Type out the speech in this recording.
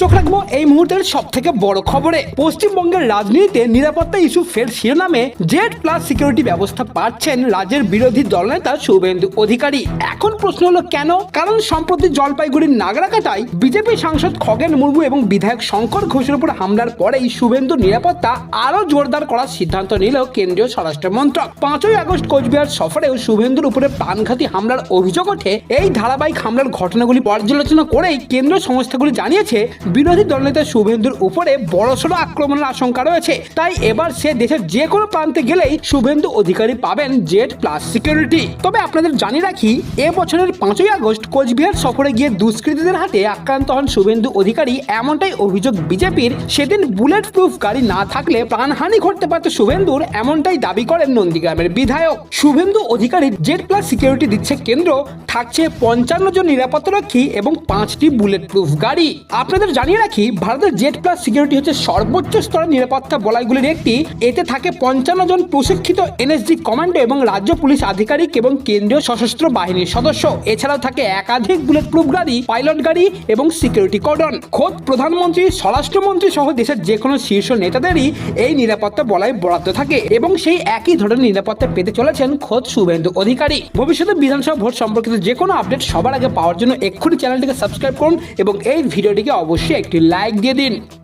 চোখ রাখব, এই মুহূর্তের সব থেকে বড় খবরে। পশ্চিমবঙ্গের রাজনীতিতে নিরাপত্তা ইস্যু ফের শিরোনামে জেড প্লাস সিকিউরিটি ব্যবস্থা পাচ্ছেন রাজ্যের বিরোধী দলনেতা শুভেন্দু অধিকারী। এখন প্রশ্ন হলো কেন? কারণ সম্প্রতি জলপাইগুড়ির নাগরাকাটায় বিজেপি সাংসদ খগেন মুর্মু এবং বিধায়ক শঙ্কর ঘোষের উপর হামলার পরেই শুভেন্দুর নিরাপত্তা আরও জোরদার করার সিদ্ধান্ত নিল কেন্দ্রীয় স্বরাষ্ট্র মন্ত্রক। পাঁচই আগস্ট কোচবিহার সফরেও শুভেন্দুর উপরে প্রাণঘাতী হামলার অভিযোগ ওঠে। এই ধারাবাহিক হামলার ঘটনাগুলি পর্যালোচনা করেই কেন্দ্রীয় সংস্থাগুলি জানিয়েছে বিরোধী দলনেতা শুভেন্দুর উপরে বড়সড় আক্রমণের আশঙ্কা রয়েছে। তাই এবার সে দেশের যে কোনো প্রান্তে গেলেই শুভেন্দু অধিকারী পাবেন জেড প্লাস সিকিউরিটি। তবে আপনাদের জানিয়ে রাখি, এ বছরের পাঁচই আগস্ট কোচবিহার সফরে গিয়ে দুষ্কৃতীদের হাতে আক্রান্ত হন শুভেন্দু অধিকারী। এমনটাই অভিযোগ বিজেপির। সেদিন বুলেট প্রুফ গাড়ি না থাকলে প্রাণহানি ঘটতে পারত শুভেন্দুর, এমনটাই দাবি করেন নন্দীগ্রামের বিধায়ক। Suvendu Adhikari Z plus security দিচ্ছে কেন্দ্র। থাকছে পঞ্চান্ন জন নিরাপত্তারক্ষী এবং পাঁচটি বুলেট প্রুফ গাড়ি। আপনাদের জানিয়ে রাখি, ভারতের জেড প্লাস সিকিউরিটি হচ্ছে সর্বোচ্চ স্তরের নিরাপত্তা বলয়গুলির একটি। এতে থাকে পঞ্চান্ন জন প্রশিক্ষিত এনএসজি কমান্ডো এবং রাজ্য পুলিশ আধিকারিক এবং কেন্দ্রীয় সশস্ত্র বাহিনীর সদস্য। এছাড়াও থাকে একাধিক বুলেট প্রুফ গাড়ি, পাইলট গাড়ি এবং সিকিউরিটি কর্ডন। খোদ প্রধানমন্ত্রী, স্বরাষ্ট্রমন্ত্রী সহ দেশের যে কোনো শীর্ষ নেতাদেরই এই নিরাপত্তা বলয় বরাদ্দ থাকে এবং সেই একই ধরনের নিরাপত্তা পেতে চলেছেন খোদ শুভেন্দু অধিকারী। ভবিষ্যতে বিধানসভা ভোট সম্পর্কিত যে কোনো আপডেট সবার আগে পাওয়ার জন্য এক্ষুনি চ্যানেলটিকে সাবস্ক্রাইব করুন এবং এই ভিডিওটিকে অবশ্যই একটি লাইক দিয়ে দিন।